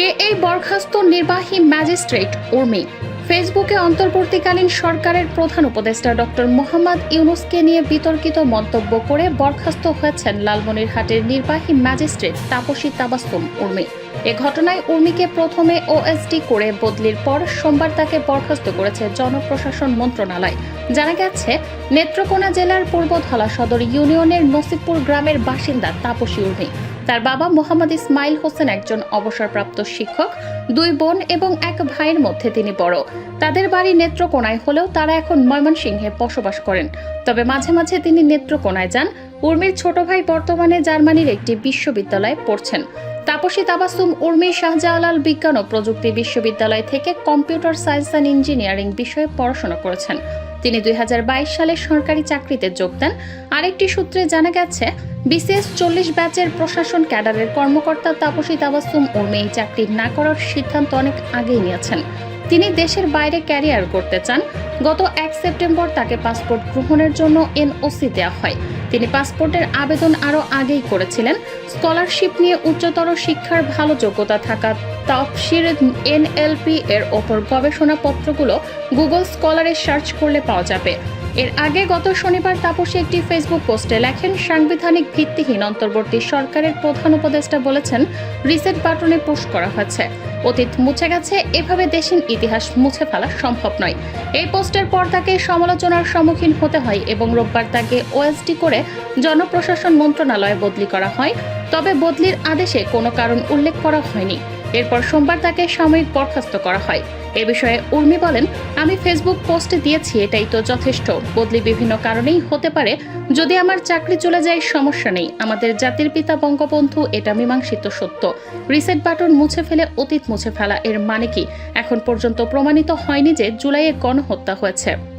কে এই বরখাস্ত নির্বাহী ম্যাজিস্ট্রেট উর্মি। ফেসবুকে অন্তর্বর্তীকালীন সরকারের প্রধান উপদেষ্টা ডক্টর মোহাম্মদ ইউনুসকে নিয়ে বিতর্কিত মন্তব্য করে বরখাস্ত হয়েছেন লালমনিরহাটের নির্বাহী ম্যাজিস্ট্রেট তাপসী তাবাস্তুম উর্মি। এ ঘটনায় উর্মিকে প্রথমে ওএসডি করে বদলির পর সোমবার তাকে বরখাস্ত করেছে জনপ্রশাসন মন্ত্রণালয়। জানা গেছে, নেত্রকোনা জেলার পূর্ব ধলা সদর ইউনিয়নের নসিবপুর গ্রামের বাসিন্দা তাপসী উর্মি। তার বাবা মোহাম্মদ ইসমাইল হোসেন একজন অবসরপ্রাপ্ত শিক্ষক, দুই বোন এবং এক ভাইয়ের মধ্যে তিনি বড়। তাদের বাড়ি নেত্রকোনায় হলেও তারা এখন ময়মনসিংহে বসবাস করেন। তবে মাঝে মাঝে তিনি নেত্রকোনায় যান। উর্মির ছোট ভাই বর্তমানে জার্মানির একটি বিশ্ববিদ্যালয়ে পড়ছেন। তাপসী তাবাসুম উর্মি শাহজালাল বিজ্ঞান ও প্রযুক্তি বিশ্ববিদ্যালয় থেকে কম্পিউটার সায়েন্স অ্যান্ড ইঞ্জিনিয়ারিং বিষয়ে পড়াশোনা করেছেন। তিনি দুই হাজার বাইশ সালে সরকারি চাকরিতে যোগ দেন। আরেকটি সূত্রে জানা গেছে, বিসিএস চল্লিশ ব্যাচের প্রশাসন ক্যাডারের কর্মকর্তা তাপসী তাবাসুম উর্মি এই চাকরি না করার সিদ্ধান্ত অনেক আগেই নিয়েছেন। তিনি দেশের বাইরে ক্যারিয়ার করতে চান। গত এক সেপ্টেম্বর তাকে পাসপোর্ট গ্রহণের জন্য এনওসি দেওয়া হয়। তিনি পাসপোর্টের আবেদন আরও আগেই করেছিলেন। স্কলারশিপ নিয়ে উচ্চতর শিক্ষার ভালো যোগ্যতা থাকা তফসির এনএলপি এর ওপর গবেষণাপত্রগুলো গুগল স্কলারে সার্চ করলে পাওয়া যাবে। এর আগে গত শনিবার তাপসী একটি ফেসবুক পোস্টে লেখেন, সাংবিধানিক ভিত্তিহীন অন্তর্বর্তী সরকারের প্রধান উপদেষ্টা বলেছেন, রিসেট বাটনে পোস্ট করা হয়েছে। অতীত মুছে গেছে, এভাবে দেশের ইতিহাস মুছে ফেলা সম্ভব নয়। এই পোস্টের পর তাকে সমালোচনার সম্মুখীন হতে হয় এবং রোববার তাকে ওএসডি করে জনপ্রশাসন মন্ত্রণালয়ে বদলি করা হয়। তবে বদলির আদেশে কোনো কারণ উল্লেখ করা হয়নি। এরপর সোমবার তাকে সাময়িক বরখাস্ত করা হয়। এ বিষয়ে উর্মি বলেন, আমি ফেসবুক পোস্টে দিয়েছি, এটাই তো যথেষ্ট। বদলি বিভিন্ন কারণেই হতে পারে। যদি আমার চাকরি চলে যায়, সমস্যা নেই। আমাদের জাতির পিতা বঙ্গবন্ধু, এটা মীমাংসিত সত্য। রিসেট বাটন মুছে ফেলে, অতীত মুছে ফেলা এর মানে কি? এখন পর্যন্ত প্রমাণিত হয়নি যে জুলাইয়ে গণহত্যা হয়েছে।